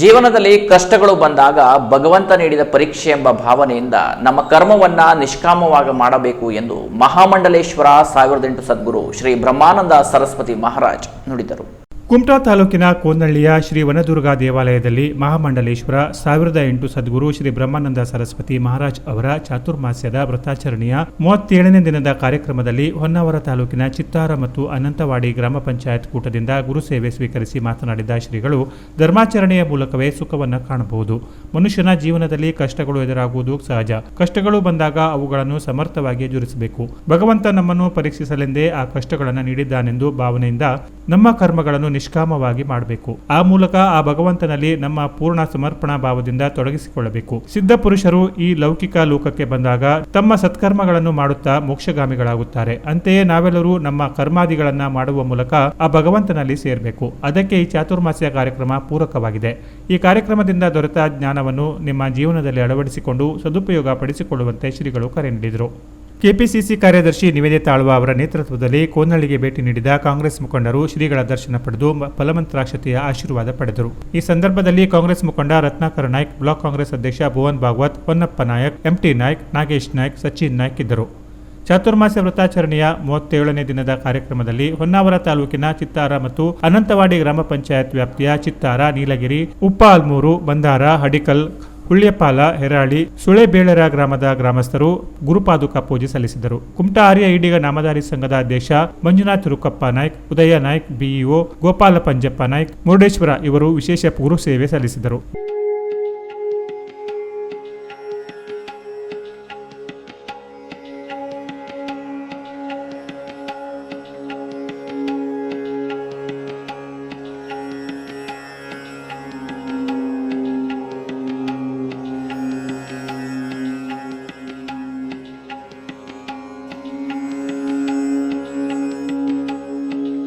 ಜೀವನದಲ್ಲಿ ಕಷ್ಟಗಳು ಬಂದಾಗ ಭಗವಂತ ನೀಡಿದ ಪರೀಕ್ಷೆ ಎಂಬ ಭಾವನೆಯಿಂದ ನಮ್ಮ ಕರ್ಮವನ್ನ ನಿಷ್ಕಾಮವಾಗಿ ಮಾಡಬೇಕು ಎಂದು ಮಹಾಮಂಡಲೇಶ್ವರ ಸಾವಿರದ ಎಂಟು ಸದ್ಗುರು ಶ್ರೀ ಬ್ರಹ್ಮಾನಂದ ಸರಸ್ವತಿ ಮಹಾರಾಜ್ ನುಡಿದರು. ಕುಮಟಾ ತಾಲೂಕಿನ ಕೋನಳ್ಳಿಯ ಶ್ರೀ ವನದುರ್ಗಾ ದೇವಾಲಯದಲ್ಲಿ ಮಹಾಮಂಡಲೇಶ್ವರ ಸಾವಿರದ ಎಂಟು ಸದ್ಗುರು ಶ್ರೀ ಬ್ರಹ್ಮಾನಂದ ಸರಸ್ವತಿ ಮಹಾರಾಜ್ ಅವರ ಚಾತುರ್ಮಾಸ್ಯದ ವ್ರತಾಚರಣೆಯ ಮೂವತ್ತೇಳನೇ ದಿನದ ಕಾರ್ಯಕ್ರಮದಲ್ಲಿ ಹೊನ್ನಾವರ ತಾಲೂಕಿನ ಚಿತ್ತಾರ ಮತ್ತು ಅನಂತವಾಡಿ ಗ್ರಾಮ ಪಂಚಾಯತ್ ಕೂಟದಿಂದ ಗುರುಸೇವೆ ಸ್ವೀಕರಿಸಿ ಮಾತನಾಡಿದ ಶ್ರೀಗಳು, ಧರ್ಮಾಚರಣೆಯ ಮೂಲಕವೇ ಸುಖವನ್ನು ಕಾಣಬಹುದು. ಮನುಷ್ಯನ ಜೀವನದಲ್ಲಿ ಕಷ್ಟಗಳು ಎದುರಾಗುವುದು ಸಹಜ. ಕಷ್ಟಗಳು ಬಂದಾಗ ಅವುಗಳನ್ನು ಸಮರ್ಥವಾಗಿ ಎದುರಿಸಬೇಕು. ಭಗವಂತ ನಮ್ಮನ್ನು ಪರೀಕ್ಷಿಸಲೆಂದೇ ಆ ಕಷ್ಟಗಳನ್ನು ನೀಡಿದ್ದಾನೆಂದು ಭಾವನೆಯಿಂದ ನಮ್ಮ ಕರ್ಮಗಳನ್ನು ನಿಷ್ಕಾಮವಾಗಿ ಮಾಡಬೇಕು. ಆ ಮೂಲಕ ಆ ಭಗವಂತನಲ್ಲಿ ನಮ್ಮ ಪೂರ್ಣ ಸಮರ್ಪಣಾ ಭಾವದಿಂದ ತೊಡಗಿಸಿಕೊಳ್ಳಬೇಕು. ಸಿದ್ಧ ಪುರುಷರು ಈ ಲೌಕಿಕ ಲೋಕಕ್ಕೆ ಬಂದಾಗ ತಮ್ಮ ಸತ್ಕರ್ಮಗಳನ್ನು ಮಾಡುತ್ತಾ ಮೋಕ್ಷಗಾಮಿಗಳಾಗುತ್ತಾರೆ. ಅಂತೆಯೇ ನಾವೆಲ್ಲರೂ ನಮ್ಮ ಕರ್ಮಾದಿಗಳನ್ನ ಮಾಡುವ ಮೂಲಕ ಆ ಭಗವಂತನಲ್ಲಿ ಸೇರಬೇಕು. ಅದಕ್ಕೆ ಈ ಚಾತುರ್ಮಾಸ್ಯ ಕಾರ್ಯಕ್ರಮ ಪೂರಕವಾಗಿದೆ. ಈ ಕಾರ್ಯಕ್ರಮದಿಂದ ದೊರೆತ ಜ್ಞಾನವನ್ನು ನಿಮ್ಮ ಜೀವನದಲ್ಲಿ ಅಳವಡಿಸಿಕೊಂಡು ಸದುಪಯೋಗ ಪಡಿಸಿಕೊಳ್ಳುವಂತೆ ಶ್ರೀಗಳು ಕರೆ ನೀಡಿದರು. ಕೆಪಿಸಿಸಿ ಕಾರ್ಯದರ್ಶಿ ನಿವೇದಿತಾ ಆಳ್ವ ಅವರ ನೇತೃತ್ವದಲ್ಲಿ ಕೋನಹಳ್ಳಿಗೆ ಭೇಟಿ ನೀಡಿದ ಕಾಂಗ್ರೆಸ್ ಮುಖಂಡರು ಶ್ರೀಗಳ ದರ್ಶನ ಪಡೆದು ಫಲಮಂತ್ರಾಕ್ಷತೆಯ ಆಶೀರ್ವಾದ ಪಡೆದರು. ಈ ಸಂದರ್ಭದಲ್ಲಿ ಕಾಂಗ್ರೆಸ್ ಮುಖಂಡ ರತ್ನಾಕರ ನಾಯ್ಕ್, ಬ್ಲಾಕ್ ಕಾಂಗ್ರೆಸ್ ಅಧ್ಯಕ್ಷ ಭುವನ್ ಭಾಗವತ್ ಹೊನ್ನಪ್ಪ ನಾಯಕ್, ಎಂಟಿ ನಾಯ್ಕ್, ನಾಗೇಶ್ ನಾಯ್ಕ್, ಸಚಿನ್ ನಾಯ್ಕ್ ಇದ್ದರು. ಚಾತುರ್ಮಾಸ್ಯ ವ್ರತಾಚರಣೆಯ ಮೂವತ್ತೇಳನೇ ದಿನದ ಕಾರ್ಯಕ್ರಮದಲ್ಲಿ ಹೊನ್ನಾವರ ತಾಲೂಕಿನ ಚಿತ್ತಾರ ಮತ್ತು ಅನಂತವಾಡಿ ಗ್ರಾಮ ಪಂಚಾಯತ್ ವ್ಯಾಪ್ತಿಯ ಚಿತ್ತಾರ, ನೀಲಗಿರಿ, ಉಪ್ಪಾಲ್ಮೂರು, ಬಂದಾರ, ಹಡಿಕಲ್ ಹುಳ್ಯಪಾಲ, ಹೆರಾಳಿ, ಸುಳೆಬೇಳರ ಗ್ರಾಮದ ಗ್ರಾಮಸ್ಥರು ಗುರುಪಾದುಕ ಪೂಜೆ ಸಲ್ಲಿಸಿದರು. ಕುಮಟಾ ಆರ್ಯ ಈಡಿಗ ನಾಮಧಾರಿ ಸಂಘದ ಅಧ್ಯಕ್ಷ ಮಂಜುನಾಥ್ ರುಕ್ಕಪ್ಪ ನಾಯ್ಕ್, ಉದಯ ನಾಯ್ಕ್, ಬಿಇಒ ಗೋಪಾಲ ಪಂಜಪ್ಪ ನಾಯ್ಕ್, ಮುರುಡೇಶ್ವರ ಇವರು ವಿಶೇಷ ಗುರು ಸೇವೆ ಸಲ್ಲಿಸಿದರು.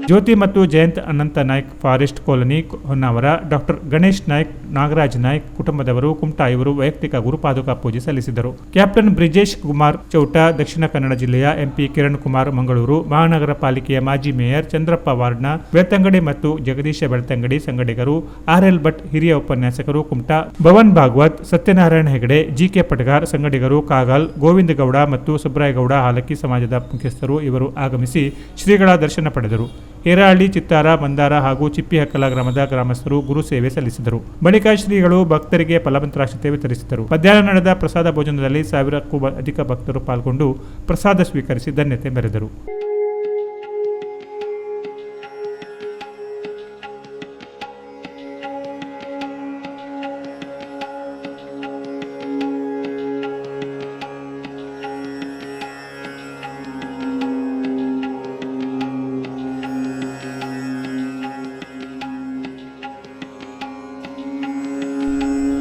ಜ್ಯೋತಿ ಮತ್ತು Jayant Ananta Naik, forest colony Honnavar. Doctor Ganesh Naik, Nagaraj Naik ಕುಟುಂಬದವರು, ಕುಮಟಾ ಇವರು ವೈಯಕ್ತಿಕ ಗುರುಪಾದುಕ ಪೂಜೆ ಸಲ್ಲಿಸಿದರು. ಕ್ಯಾಪ್ಟನ್ ಬ್ರಿಜೇಶ್ ಕುಮಾರ್ ಚೌಟ, ದಕ್ಷಿಣ ಕನ್ನಡ ಜಿಲ್ಲೆಯ ಎಂಪಿ ಕಿರಣ್ ಕುಮಾರ್ ಮಂಗಳೂರು, ಮಹಾನಗರ ಪಾಲಿಕೆಯ ಮಾಜಿ ಮೇಯರ್ ಚಂದ್ರಪ್ಪ ವಾರ್ಡ್ನ ಬೆಳ್ತಂಗಡಿ ಮತ್ತು ಜಗದೀಶ ಬೆಳ್ತಂಗಡಿ ಸಂಗಡಿಗರು, ಆರ್ ಎಲ್ ಭಟ್ ಹಿರಿಯ ಉಪನ್ಯಾಸಕರು, ಕುಮಟಾ ಭವನ್ ಭಾಗವತ್, ಸತ್ಯನಾರಾಯಣ ಹೆಗಡೆ ಜಿಕೆ ಪಟಗಾರ್ ಸಂಗಡಿಗರು, ಕಾಗಲ್, ಗೋವಿಂದ ಗೌಡ ಮತ್ತು ಸುಬ್ರಾಯಗೌಡ ಹಾಲಕ್ಕಿ ಸಮಾಜದ ಮುಖ್ಯಸ್ಥರು ಇವರು ಆಗಮಿಸಿ ಶ್ರೀಗಳ ದರ್ಶನ ಪಡೆದರು. ಹೇರಹಳ್ಳಿ ಚಿತ್ತಾರ ಬಂದಾರ ಹಾಗೂ ಚಿಪ್ಪಿಹಕ್ಕಲ ಗ್ರಾಮದ ಗ್ರಾಮಸ್ಥರು ಗುರು ಸೇವೆ ಸಲ್ಲಿಸಿದರು. ಬಳಿಕ ಶ್ರೀಗಳು ಭಕ್ತರಿಗೆ ಫಲಮಂತ್ರಾಕ್ಷತೆ ವಿತರಿಸಿದರು. ಮಧ್ಯಾಹ್ನ ನಡೆದ ಪ್ರಸಾದ ಭೋಜನದಲ್ಲಿ ಸಾವಿರಕ್ಕೂ ಅಧಿಕ ಭಕ್ತರು ಪಾಲ್ಗೊಂಡು ಪ್ರಸಾದ ಸ್ವೀಕರಿಸಿ ಧನ್ಯತೆ ಮೆರೆದರು.